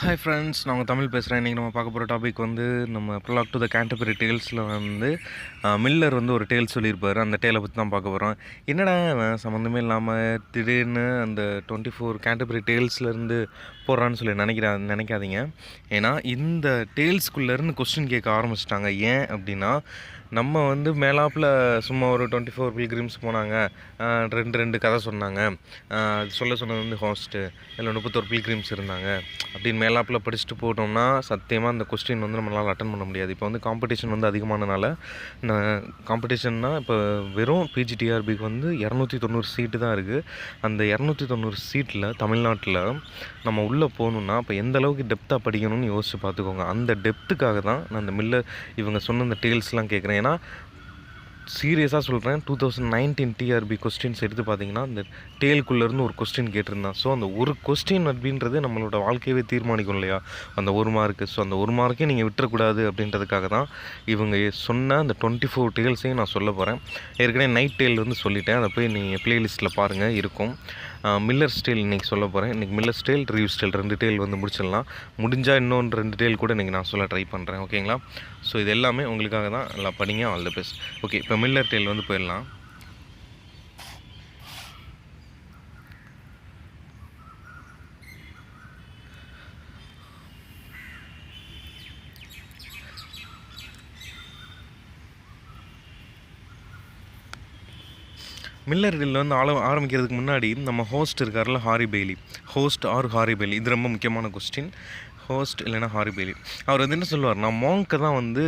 Hi friends நான் உங்கள் தமிழ் பேசுகிறேன் இன்றைக்கி நம்ம பார்க்க போகிற டாபிக் வந்து நம்ம ப்ரொலாக் டு த கேண்டபரி டேல்ஸில் வந்து மில்லர் வந்து ஒரு டேல் சொல்லியிருப்பார். அந்த டேலை பற்றி தான் பார்க்க போகிறோம் என்னடா சம்மந்தமே இல்லாமல் திடீர்னு அந்த டுவெண்ட்டி ஃபோர் கேண்டபரி டேல்ஸ்லேருந்து போடுறான்னு சொல்லி நினைக்கிறா நினைக்காதீங்க. ஏன்னா இந்த டேல்ஸ்குள்ளேருந்து கொஸ்டின் கேட்க ஆரம்பிச்சிட்டாங்க. ஏன் அப்படின்னா நம்ம வந்து மேலாப்பில் சும்மா ஒரு டுவெண்ட்டி ஃபோர் பில்கிரிம்ஸ் போனாங்க ரெண்டு ரெண்டு கதை சொன்னாங்க. அது சொல்ல சொன்னது வந்து ஹாஸ்ட்டு இல்லை முப்பத்தோரு பில்கிரிம்ஸ் இருந்தாங்க. அப்படின்னு மேலாப்பில் படிச்சுட்டு போட்டோம்னா சத்தியமாக அந்த கொஸ்டின் வந்து நம்மளால் அட்டன் பண்ண முடியாது. இப்போ வந்து காம்படிஷன் வந்து அதிகமானனால காம்படிஷன்னா இப்போ வெறும் பிஜிடிஆர்பிக்கு வந்து இரநூத்தி தொண்ணூறு சீட்டு தான் இருக்குது அந்த இரநூத்தி தொண்ணூறு சீட்டில் தமிழ்நாட்டில் நம்ம உள்ளே போகணுன்னா இப்போ எந்த அளவுக்கு டெப்த்தாக படிக்கணும்னு யோசிச்சு பார்த்துக்கோங்க. அந்த டெப்த்துக்காக தான் நான் அந்த மில்ல இவங்க சொன்ன அந்த டீல்ஸ்லாம் கேட்குறேன் ஏன்னா சீரியஸாக சொல்கிறேன் two thousand nineteen TRP questions எடுத்து பார்த்தீங்கன்னா இந்த டேலுக்குள்ளேருந்து ஒரு கொஸ்டின் கேட்டிருந்தான். ஸோ அந்த ஒரு கொஸ்டின் அப்படின்றது நம்மளோட வாழ்க்கையவே தீர்மானிக்கும் இல்லையா? அந்த ஒரு மார்க்கு ஸோ அந்த ஒரு மார்க்கே நீங்கள் விட்டுறக்கூடாது அப்படின்றதுக்காக தான் இவங்க சொன்ன அந்த டுவெண்ட்டி ஃபோர் டேல்ஸையும் நான் சொல்ல போகிறேன் ஏற்கனவே நைட் டேல் வந்து சொல்லிட்டேன். அதை போய் நீங்கள் ப்ளேலிஸ்ட்டில் பாருங்கள் இருக்கும். மில்லர் ஸ்டைல் இன்றைக்கி சொல்ல போகிறேன் இன்றைக்கி மில்லர் ஸ்டைல் ரிவ்யூ ஸ்டைல் ரெண்டு டேல் வந்து முடிச்சிடலாம். முடிஞ்சால் இன்னொன்று ரெண்டு டேல் கூட இன்றைக்கி நான் சொல்ல ட்ரை பண்ணுறேன் ஓகேங்களா ஸோ இது எல்லாமே உங்களுக்காக தான். நல்லா படிங்க ஆல் த பெஸ்ட் ஓகே இப்போ மில்லர் டேல் வந்து போயிடலாம். மில்லர் டில் வந்து ஆள ஆரம்பிக்கிறதுக்கு முன்னாடி நம்ம ஹோஸ்ட் இருக்கார்ல Harry Bailey host or Harry Bailey இது ரொம்ப முக்கியமான கொஸ்டின் ஹோஸ்ட் இல்லைன்னா ஹாரி பெய்லி அவர் வந்து என்ன சொல்லுவார் நான் மோங்க்கை தான் வந்து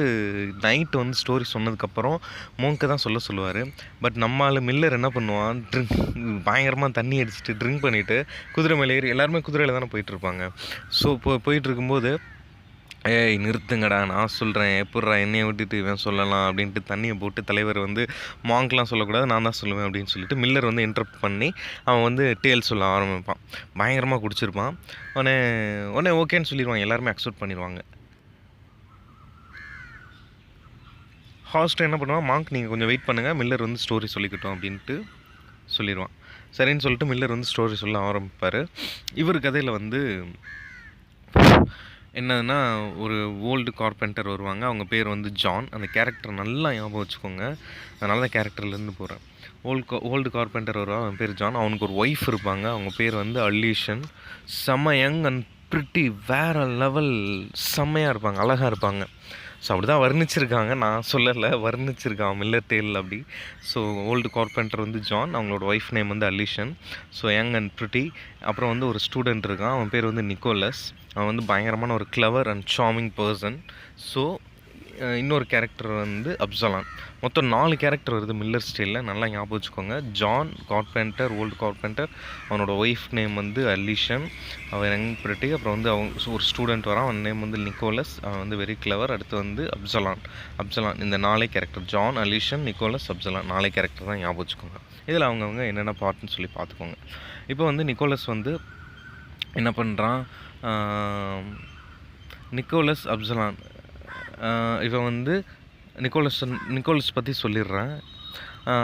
நைட் வந்து ஸ்டோரி சொன்னதுக்கப்புறம் மோங்க்கை தான் சொல்ல சொல்லுவார். பட் நம்மால் மில்லர் என்ன பண்ணுவான் ட்ரிங்க் பயங்கரமாக தண்ணி அடிச்சுட்டு ட்ரிங்க் பண்ணிவிட்டு குதிரை மேலே ஏறி எல்லாருமே குதிரையில் தானே போயிட்டுருப்பாங்க ஸோ இப்போ போயிட்டு இருக்கும்போது ஏய் நிறுத்துங்கடா. நான் சொல்கிறேன் எப்பட்றா என்னையை விட்டுட்டு இவன் சொல்லலாம் அப்படின்ட்டு தண்ணியை போட்டு தலைவர் வந்து மாங்க்லாம் சொல்லக்கூடாது நான் தான் சொல்லுவேன் அப்படின்னு சொல்லிட்டு மில்லர் வந்து இன்டர்ப்ட் பண்ணி அவன் வந்து டேல் சொல்ல ஆரம்பிப்பான். பயங்கரமாக குடிச்சிருப்பான். உடனே உடனே ஓகேன்னு சொல்லிடுவாங்க எல்லாருமே அக்செப்ட் பண்ணிடுவாங்க. ஹாஸ்டர் என்ன பண்ணுவான்? மாங்க் நீங்கள் கொஞ்சம் வெயிட் பண்ணுங்கள் மில்லர் வந்து ஸ்டோரி சொல்லிக்கிட்டோம் அப்படின்ட்டு சொல்லிடுவான். சரின்னு சொல்லிட்டு மில்லர் வந்து ஸ்டோரி சொல்ல ஆரம்பிப்பார். இவர் கதையில் வந்து என்னதுன்னா ஒரு ஓல்டு கார்பெண்டர் வருவாங்க. அவங்க பேர் வந்து ஜான் அந்த கேரக்டர் நல்லா ஞாபகம் வச்சுக்கோங்க. அதனால தான் கேரக்டர்லேருந்து போகிறேன் ஓல்டு ஓல்டு கார்பெண்டர் வருவாங்க அவன் பேர் ஜான் அவனுக்கு ஒரு ஒய்ஃப் இருப்பாங்க. அவங்க பேர் வந்து அல்லீஷன் செம்ம யங் அண்ட் ப்ரிட்டி வேறு லெவல் செம்மையாக இருப்பாங்க. அழகாக இருப்பாங்க. ஸோ அப்படி தான் வர்ணிச்சிருக்காங்க. நான் சொல்லலை வர்ணிச்சிருக்கான் மில்லர் டேல் அப்படி. ஸோ ஓல்டு கார்பெண்டர் வந்து ஜான் அவங்களோட ஒய்ஃப் நேம் வந்து Alison so young and pretty அப்புறம் வந்து ஒரு ஸ்டூடெண்ட் இருக்கான். அவன் பேர் வந்து நிக்கோலஸ் அவன் வந்து பயங்கரமான ஒரு clever and charming person so இன்னொரு கேரக்டர் வந்து அப்சலான். மொத்தம் நாலு கேரக்டர் வருது மில்லர் ஸ்டைலில் நல்லா ஞாபகம் வச்சுக்கோங்க. ஜான் கார்பெண்டர் ஓல்டு கார்பெண்டர் அவனோட ஒய்ஃப் நேம் வந்து அலிஷன் அவன் யங் பிரிட்டி அப்புறம் வந்து அவங்க ஒரு ஸ்டூடெண்ட் வரான். அவன் நேம் வந்து நிக்கோலஸ் அவன் வந்து வெரி கிளவர் அடுத்து வந்து அப்சலான். அப்சலான் இந்த நாலே character John Alison Nicholas Absalom. நாலே கேரக்டர் தான் ஞாபகம் வச்சுக்கோங்க. இதில் அவங்கவுங்க என்னென்ன பார்ட்னு சொல்லி பார்த்துக்கோங்க. இப்போ வந்து நிக்கோலஸ் வந்து என்ன பண்ணுறான் நிக்கோலஸ் அப்சலான். இவன் வந்து நிக்கோலஸ் நிக்கோலஸ் பற்றி சொல்லிடுறேன்.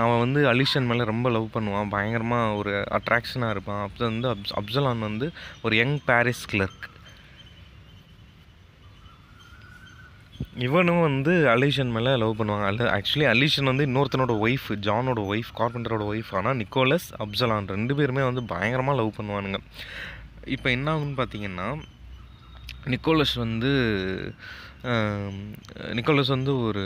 அவன் வந்து அலிஷன் மேலே ரொம்ப லவ் பண்ணுவான் பயங்கரமாக ஒரு அட்ராக்ஷனாக இருப்பான் அப்போ வந்து அப்ஸ் அப்சலான் வந்து ஒரு யங் பாரிஸ் கிளர்க். இவனும் வந்து அலிஷன் மேலே லவ் பண்ணுவாங்க. அல்ல ஆக்சுவலி அலிஷன் வந்து இன்னொருத்தனோட ஒய்ஃப் ஜானோட ஒய்ஃப் கார்பெண்டரோட ஒய்ஃப் ஆனால் நிக்கோலஸ் அப்சலான் ரெண்டு பேருமே வந்து பயங்கரமாக லவ் பண்ணுவானுங்க. இப்போ என்ன ஆகுன்னு பார்த்தீங்கன்னா நிக்கோலஸ் வந்து நிக்கோலஸ் வந்து ஒரு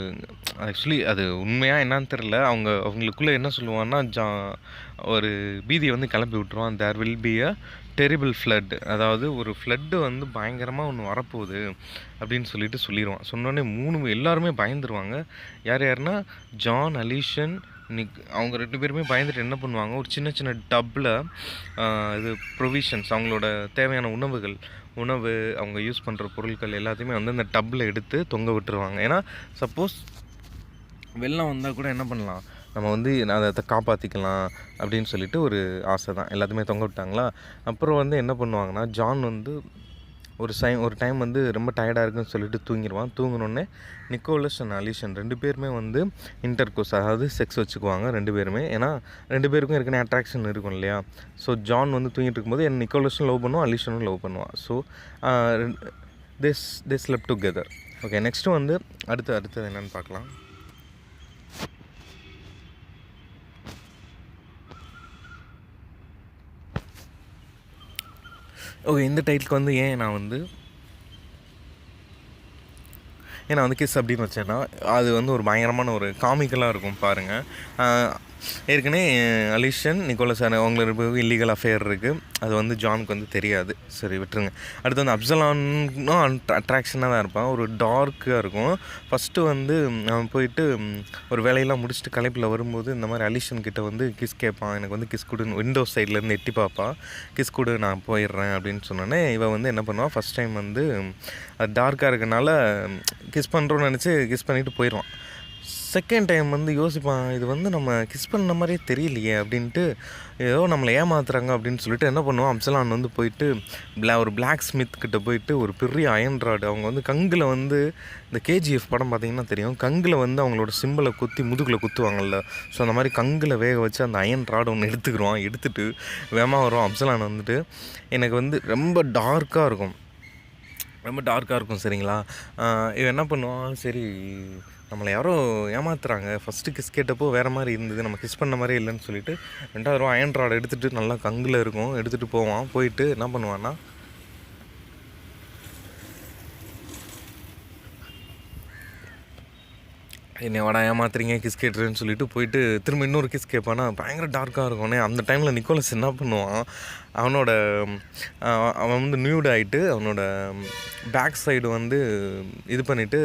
ஆக்சுவலி அது உண்மையாக என்னன்னு தெரில அவங்க அவங்களுக்குள்ளே என்ன சொல்லுவான்னா ஜா ஒரு பீதியை வந்து கிளப்பி விட்ருவான் there will be a terrible flood அதாவது ஒரு ஃப்ளட்டு வந்து பயங்கரமாக ஒன்று வரப்போகுது அப்படின்னு சொல்லிட்டு சொல்லிடுவான் சொன்னோடனே மூணு எல்லாருமே பயந்துருவாங்க. யார் யாருன்னா ஜான் அலிஷன் நிக் அவங்க ரெண்டு பேருமே பயந்துட்டு என்ன பண்ணுவாங்க? ஒரு சின்ன சின்ன டப்பில் இது ப்ரொவிஷன்ஸ் அவங்களோட தேவையான உணவுகள் உணவு அவங்க யூஸ் பண்ணுற பொருட்கள் எல்லாத்தையுமே வந்து அந்த டப்பில் எடுத்து தொங்க விட்டுருவாங்க. ஏன்னா சப்போஸ் வெள்ளம் வந்தால் கூட என்ன பண்ணலாம்? நம்ம வந்து அதை காப்பாற்றிக்கலாம் அப்படின்னு சொல்லிட்டு ஒரு ஆசை தான். எல்லாத்தையுமே தொங்க விட்டாங்களா? அப்புறம் வந்து என்ன பண்ணுவாங்கன்னா ஜான் வந்து ஒரு சை ஒரு டைம் வந்து ரொம்ப டயர்டாக இருக்குன்னு சொல்லிட்டு தூங்கிடுவான் தூங்கினோடனே நிக்கோலஸ் அண்ட் அலிஷன் ரெண்டு பேருமே வந்து இன்டர் கோர்ஸ் அதாவது செக்ஸ் வச்சுக்குவாங்க ரெண்டு பேருமே. ஏன்னா ரெண்டு பேருக்கும் ஏற்கனவே அட்ராக்ஷன் இருக்கும் இல்லையா? ஸோ ஜான் வந்து தூங்கிட்டு இருக்கும்போது என் நிக்கோலஸும் லவ் பண்ணுவான் அலிஷனும் லவ் பண்ணுவான். So this this left together okay next வந்து அடுத்து அடுத்தது என்னென்னு பார்க்கலாம். ஓகே இந்த டைட்டிலுக்கு வந்து ஏன் நான் வந்து ஏன்னா வந்து கிஸ் அப்படின்னு வச்சேன்னா அது வந்து ஒரு பயங்கரமான ஒரு காமிக்கலாக இருக்கும் பாருங்கள் ஏற்கனவே அலிஷன் நிக்கோலஸ் அவங்களுக்கு இல்லீகல் அஃபேர் இருக்குது அது வந்து ஜானுக்கு வந்து தெரியாது. சரி விட்டுருங்க. அடுத்து வந்து அப்சலானும் அட்ராக்ஷனாக தான் இருப்பான். ஒரு டார்க்காக இருக்கும். ஃபஸ்ட்டு வந்து அவன் போயிட்டு ஒரு வேலையெல்லாம் முடிச்சுட்டு கலைப்பில் வரும்போது இந்த மாதிரி அலிஷன் கிட்ட வந்து கிஸ் கேட்பான். எனக்கு வந்து கிஸ் கொடுன்னு விண்டோ சைட்லேருந்து எட்டி பார்ப்பான். கிஸ் கொடு நான் போயிடுறேன் அப்படின்னு சொன்னோன்னே இவன் வந்து என்ன பண்ணுவான்? ஃபஸ்ட் டைம் வந்து அது டார்க்காக இருக்கனால கிஸ் பண்ணுறோன்னு நினச்சி கிஸ் பண்ணிவிட்டு போயிடுவான். செகண்ட் டைம் வந்து யோசிப்பான் இது வந்து நம்ம கிஸ் பண்ண மாதிரியே தெரியலையே அப்படின்ட்டு ஏதோ நம்மளை ஏமாத்துறாங்க அப்படின்னு சொல்லிட்டு என்ன பண்ணுவோம் அப்சலான் வந்து போயிட்டு பிளா ஒரு பிளாக் ஸ்மித் கிட்ட போயிட்டு ஒரு பெரிய அயன் ராடு அவங்க வந்து கங்கில் வந்து இந்த கேஜிஎஃப் படம் பார்த்தீங்கன்னா தெரியும். கங்கில் வந்து அவங்களோட சிம்பிளை குத்தி முதுகில் குத்துவாங்கள்ல ஸோ அந்த மாதிரி கங்கில் வேக வச்சு அந்த அயன் ராடு ஒன்று எடுத்துக்கிடுவான் எடுத்துட்டு வேமா வரும் அப்சலான் வந்துட்டு எனக்கு வந்து ரொம்ப டார்க்காக இருக்கும். ரொம்ப டார்க்காக இருக்கும் சரிங்களா? இவன் என்ன பண்ணுவான்? சரி நம்மளை யாரோ ஏமாத்துறாங்க. ஃபஸ்ட்டு கிஸ் கேட்டப்போ வேறு மாதிரி இருந்தது. நம்ம கிஸ் பண்ண மாதிரி இல்லைன்னு சொல்லிட்டு ரெண்டாவது ரூபா அயன் ராட் எடுத்துகிட்டு நல்லா கங்கில் இருக்கும். எடுத்துகிட்டு போவான். போயிட்டு என்ன பண்ணுவான்னா என்னை வாடா ஏமாத்துறீங்க கிஸ் கேட்டுறேன்னு சொல்லிட்டு போயிட்டு திரும்ப இன்னொரு கிஸ் கேட்பானா பயங்கர டார்க்காக இருக்கும்னே அந்த டைமில் நிக்கோலஸ் என்ன பண்ணுவான்? அவனோட அவன் வந்து நியூட் ஆகிட்டு அவனோட பேக் சைடு வந்து இது பண்ணிவிட்டு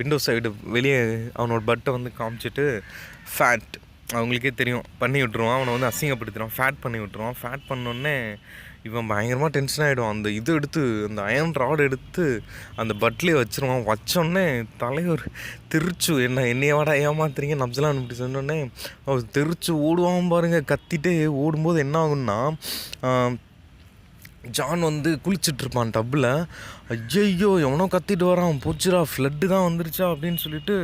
விண்டோ சைடு வெளியே அவனோட பட்டை வந்து காமிச்சிட்டு ஃபேட் அவங்களுக்கே தெரியும். பண்ணி விட்ருவான் அவனை வந்து அசிங்கப்படுத்திடுவான். ஃபேட் பண்ணி விட்ருவான் ஃபேட் பண்ணோடனே இவன் பயங்கரமாக டென்ஷன் ஆகிடும் அந்த இது எடுத்து அந்த அயன் ராடு எடுத்து அந்த பட்லேயே வச்சிருவான். வச்சோடனே தலைவர் திருச்சு என்ன என்னைய வாடா ஏமாத்துறீங்க? நப்சலான் இப்படி சொன்னோடனே அவர் திருச்சு ஓடுவான் பாருங்கள் கத்திட்டே ஓடும்போது என்ன ஆகும்னா ஜான் வந்து குளிச்சிட்ருப்பான் டப்பில் ஐயையோ எவனோ கத்திட்டு வரான். போச்சுடா ஃப்ளட்டு தான் வந்துருச்சா? அப்படின்னு சொல்லிட்டு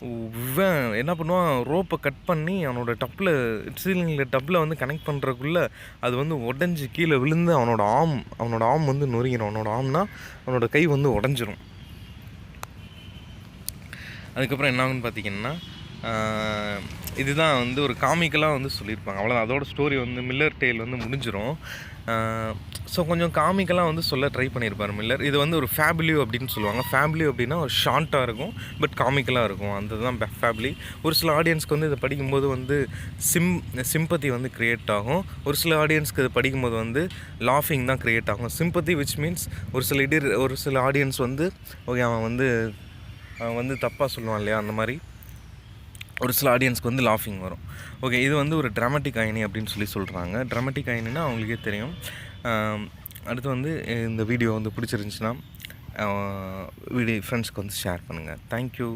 இவன் என்ன பண்ணுவான்? ரோப்பை கட் பண்ணி அவனோட டப்பில் சீலிங்கில் டப்பில் வந்து கனெக்ட் பண்ணுறக்குள்ளே அது வந்து உடஞ்சி கீழே விழுந்து அவனோட ஆம் அவனோட ஆம் வந்து நொறுங்கிடும் அவனோட ஆம்னா அவனோட கை வந்து உடஞ்சிரும். அதுக்கப்புறம் என்ன ஆகுன்னு பார்த்தீங்கன்னா இதுதான் வந்து ஒரு காமிக்கலாக வந்து சொல்லியிருப்பாங்க. அவ்வளோதான் அதோட ஸ்டோரி வந்து மில்லர் டெய்ல் வந்து முடிஞ்சிடும் ஸோ கொஞ்சம் காமிக்கலாக வந்து சொல்ல ட்ரை பண்ணியிருப்பார் மில்லர் இது வந்து ஒரு ஃபேபிலியூ அப்படின்னு சொல்லுவாங்க. ஃபேமிலி அப்படின்னா ஒரு ஷார்ட்டாக இருக்கும் பட் காமிக்கலாக இருக்கும். அந்த தான் ஃபேமிலி ஒரு சில ஆடியன்ஸ்க்கு வந்து இதை படிக்கும்போது வந்து சிம் சிம்பத்தி வந்து க்ரியேட் ஆகும். ஒரு சில ஆடியன்ஸ்க்கு இதை படிக்கும்போது வந்து லாஃபிங் தான் க்ரியேட் ஆகும். சிம்பத்தி விச் மீன்ஸ் ஒரு சில இடி ஒரு சில ஆடியன்ஸ் வந்து ஓகே அவன் வந்து அவன் வந்து தப்பாக சொல்லுவான் இல்லையா அந்த மாதிரி. ஒரு சில ஆடியன்ஸ்க்கு வந்து லாஃபிங் வரும். ஓகே இது வந்து ஒரு ட்ராமட்டிக் அயனி அப்படின்னு சொல்லி சொல்கிறாங்க ட்ராமட்டிக் அயனினா அவங்களுக்கே தெரியும். அடுத்து வந்து இந்த வீடியோ வந்து பிடிச்சிருந்துச்சின்னா வீடியோ ஃப்ரெண்ட்ஸ்க்கு வந்து ஷேர் பண்ணுங்கள் தேங்க்யூ